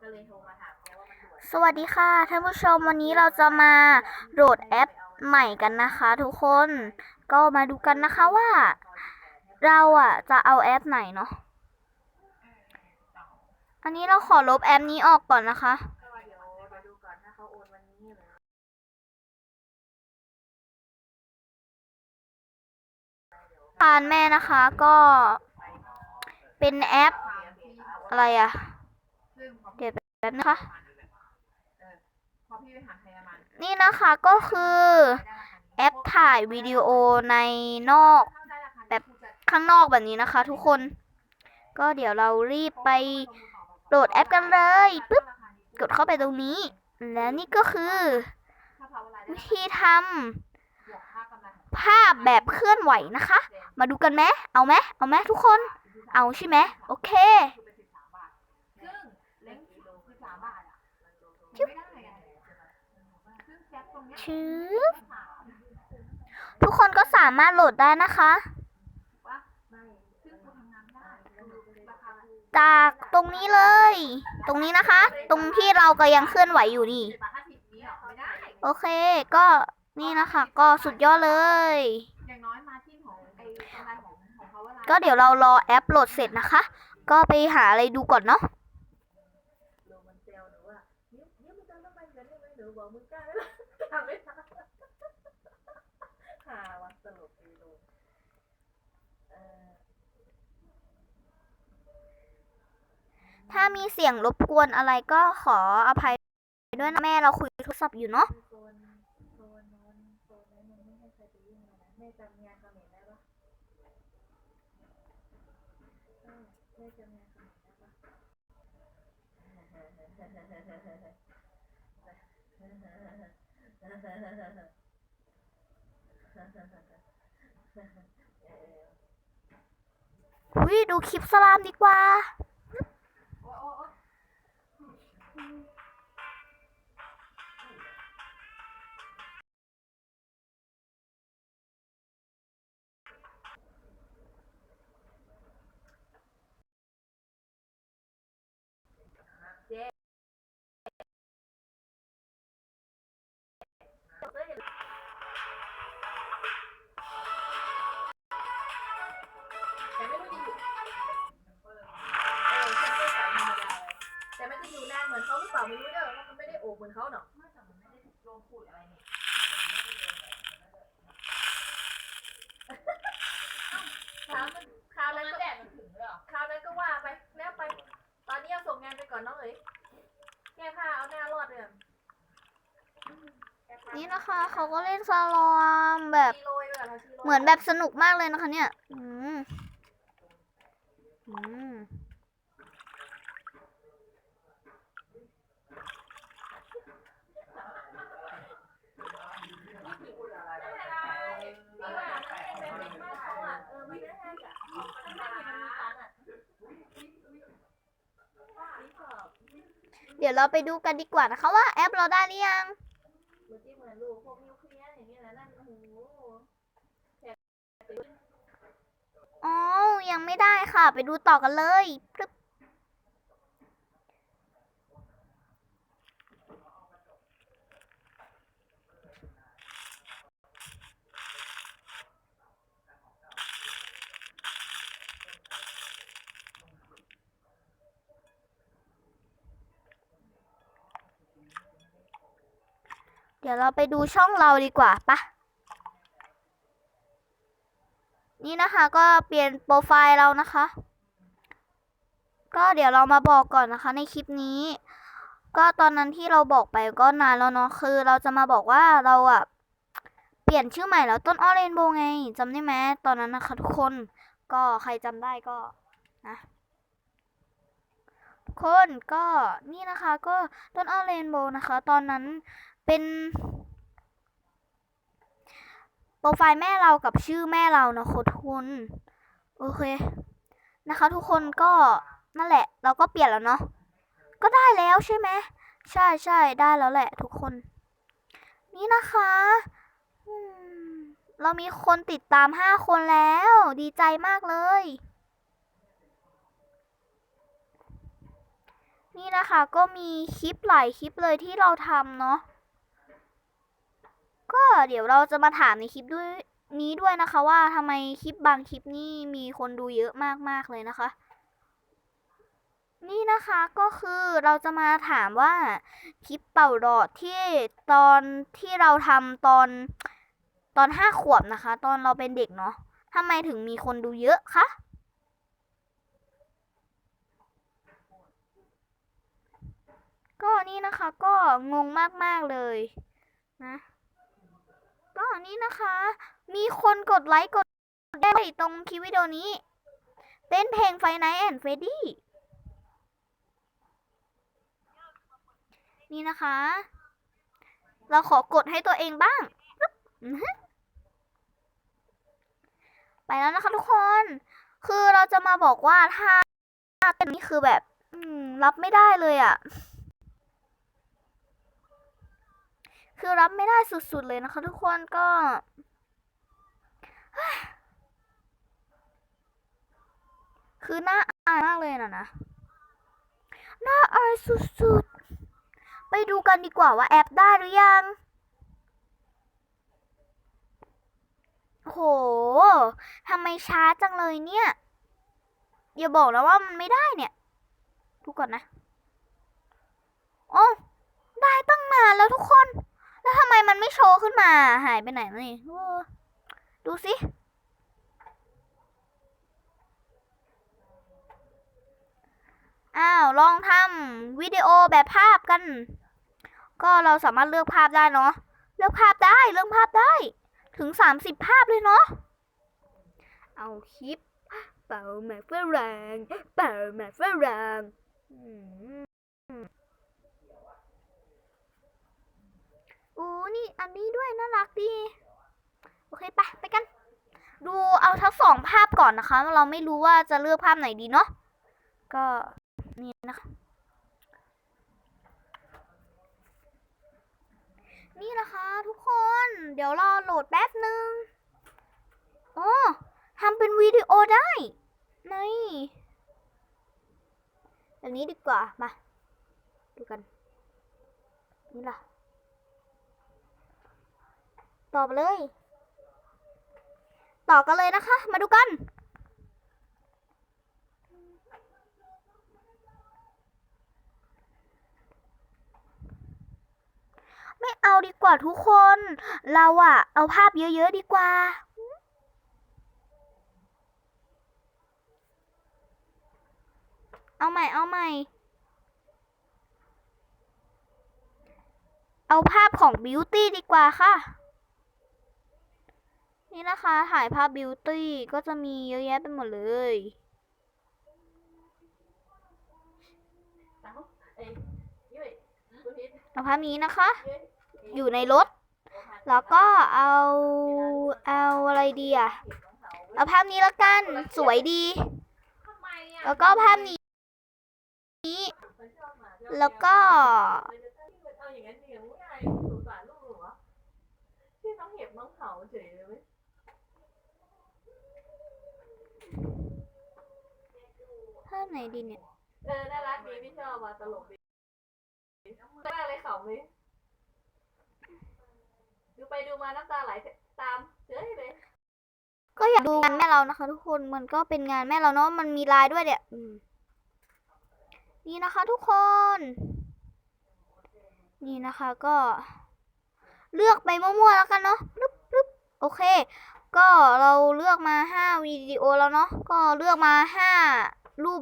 ก็เลยโทรมาถามแกว่ามันด่วนสวัสดีค่ะท่านผู้ชมวันนี้เราจะมาโหลดแอปใหม่กันนะคะทุกคนก็มาดูกันนะคะว่า เราอะจะเอาแอปไหนเนาะอันนี้เราขอลบแอปนี้ออกก่อนนะคะ ก็ว่าเดี๋ยวเดี๋ยวดูก่อนถ้าเขาโอนวันนี้หรือทานแม่นะคะก็เป็นแอปอะไรอะซึ่งพ อเดี๋ยวแป๊บนะคะ นี่นะคะก็คือแอปถ่ายวิดีโอในนอกแบบข้างนอกแบบนี้นะคะ ทุกคน ก็เดี๋ยวเรารีบไปโหลดแอปกันเลยปึ๊บกดเข้าไปตรงนี้ แล้วนี่ก็คือ วิธีทำภาพแบบเคลื่อนไหวนะคะ มาดูกันไหมเอาไหมเอาไหมทุกคน เอาใช่ไหมโอเค ซึ่งเล้งคือสามบาทอะมันไม่ได้ไงซึ่งแจ็คตรงเนี้ย ชืบทุกคนก็สามารถโหลดได้นะคะ จากตรงนี้เลย ตรงนี้นะคะ ตรงที่เราก็ยังเคลื่อนไหวอยู่นี่ โอเค ก็นี่นะคะ ก็สุดยอดเลย ก็เดี๋ยวเรารอแอปโหลดเสร็จนะคะ ก็ไปหาอะไรดูก่อนเนาะ ทำไมกันได้หาได้ละทำไม่ได้หาวัสรุปดีดูเออถ้ามีเสียงรบกวนอะไรก็ขออภัยด้วยนะแม่เราคุยโทรศัพท์อยู่เนาะโซนโซนโน้นโซนนั้นมันไม่ให้ใครไปยุ่งเลยนะแม่จำงานเขมรได้ปะแม่จำงานเขมรได้ปะ วิดูคลิปสลามดีกว่า เหมือนเขาเนาะไม่แต่มันไม่ได้โดนขูดอะไรนี่คราวนั้นคราวนั้นก็แดดมันถึงเลยเหรอคราวนั้นก็ว่าไปแล้วไป ตอนนี้เอาส่งงานไปก่อนน้องเอ๋ยแก้ผ้าเอาหน้ารอดเลยนี่นะคะเขาก็เล่นสลอมแบบชีโรยเลยเหรอชีโรยเหมือนแบบสนุกมากเลยนะคะเนี่ย อืมอืม นี่ว่ามันเป็นแบบบ้านเขาอะเออไม่ได้ให้อะมันไม่มีมันมีตังค์อะว่าอีกอบ เดี๋ยวเราไปดูกันดีกว่านะคะว่าแอปเราได้หรือยังเหมือนที่เหมือนลูกพวกนิวเคลียร์อย่างเงี้ยแหละนั่นโอ้โหอ๋อยังไม่ได้ค่ะ ไปดูต่อกันเลยปึ๊บ เดี๋ยวเราไปดูช่องเราดีกว่าปะนี่นะคะก็เปลี่ยนโปรไฟล์เรานะคะ ก็เดี๋ยวเรามาบอกก่อนนะคะในคลิปนี้ ก็ตอนนั้นที่เราบอกไปก็นานแล้วเนาะคือ เราจะมาบอกว่าเราอะเปลี่ยนชื่อใหม่แล้วต้นอ้อเรนโบว์ไงจำได้ไหมตอนนั้นนะคะทุกคนก็ใครจำได้ก็นะทุกคนก็นี่นะคะก็ต้นอ้อเรนโบว์นะคะ ตอนนั้น เป็นโปรไฟล์แม่เรากับชื่อแม่เราเนาะทุนโอเค นะคะ ทุกคนก็นั่นแหละ เราก็เปลี่ยนแล้วเนาะก็ได้แล้วใช่ไหมใช่ใช่ได้แล้วแหละ ทุกคน นี่นะคะเรามีคนติดตามห้าคนแล้ว ดีใจมากเลย นี่นะคะก็มีคลิปหลายคลิปเลยที่เราทำเนาะ ก็เดี๋ยวเราจะมาถามในคลิปด้วยนี้ด้วยนะคะว่าทำไมคลิปบางคลิปนี่มีคนดูเยอะมากๆเลยนะคะ นี่นะคะก็คือเราจะมาถามว่าคลิปเป่าหลอดที่ตอนที่เราทำตอนตอนห้าขวบนะคะ ตอนเราเป็นเด็กเนาะทำไมถึงมีคนดูเยอะคะก็นี่นะคะก็งงมากๆเลยนะ ก็นี่นะคะ มีคนกดไลค์กดได้ตรงคลิปวิดีโอนี้เต้นเพลงไฟไนท์แอนด์เฟดดี้นี่นะคะ เราขอกดให้ตัวเองบ้าง ไปแล้วนะคะทุกคน คือเราจะมาบอกว่าถ้าเต้นนี้คือแบบรับไม่ได้เลยอะ่ะ คือรับไม่ได้สุดๆเลยนะคะทุกคนก็คือน่าอายมากเลยนะนะ น่าอายสุดๆ ไปดูกันดีกว่าว่าแอปได้หรือยัง โห ทำไมช้าจังเลยเนี่ย อย่าบอกนะว่ามันไม่ได้เนี่ย ดูก่อนนะ โอ้ ได้ตั้งนานแล้วทุกคน แล้วทำไมมันไม่โชว์ขึ้นมา หายไปไหนนี่ดูสิ อ้าว ลองทำวิดีโอแบบภาพกัน ก็เราสามารถเลือกภาพได้เนาะ เลือกภาพได้ เลือกภาพได้ ถึงสามสิบภาพเลยเนาะ เอาคลิป เป่าแม่ฝรั่ง เป่าแม่ฝรั่งอืมโอ้ นี่อันนี้ด้วยน่ารักดี โอเคไปไปกัน ดูเอาทั้งสองภาพก่อนนะคะ เราไม่รู้ว่าจะเลือกภาพไหนดีเนาะก็นี่นะคะนี่นะคะทุกคน เดี๋ยวรอโหลดแป๊บหนึ่งโอ้ทำเป็นวิดีโอได้นี่แบบนี้ดีกว่า มา ดูกัน นี่ล่ะ ต่อไปเลย ต่อกันเลยนะคะ มาดูกัน ไม่เอาดีกว่าทุกคน เราอะเอาภาพเยอะๆดีกว่าเอาใหม่ เอาใหม่ เอาภาพของบิวตี้ดีกว่าค่ะ นี่นะคะถ่ายภาพบิวตี้ก็จะมีเยอะแยะไปหมดเลยเอาเอ้ยยุ้ยคุณพิษเอาภาพนี้นะคะ อยู่ในรถ แล้วก็เอาเอาอะไรดีอะเอาภาพนี้ละกันสวยดี แล้วก็ภาพนี้ แล้วก็เอาอย่างนั้นเลี้ยงง่ายสงสารลูกหนูวะที่น้องเห็บน้องเขาเฉยเลยเว้ย ภาพ ไหนดีเนี่ย เออ น่ารักดีพี่ชอบว่ะตลกดีมากเลยเขาเลยดูไปดูมาน้ำตาไหลตามเฉยเลย ก็อยากดูงานแม่เรานะคะ ทุกคนมันก็เป็นงานแม่เราเนาะมันมีลายด้วยเนี่ยอืมนี่นะคะ ทุกคน นี่นะคะก็ เลือกไปมั่วๆแล้วกันเนาะปึ๊บปึ๊บโอเค ก็เราเลือกมาห้าวิดีโอแล้วเนาะก็เลือกมาห้ารูป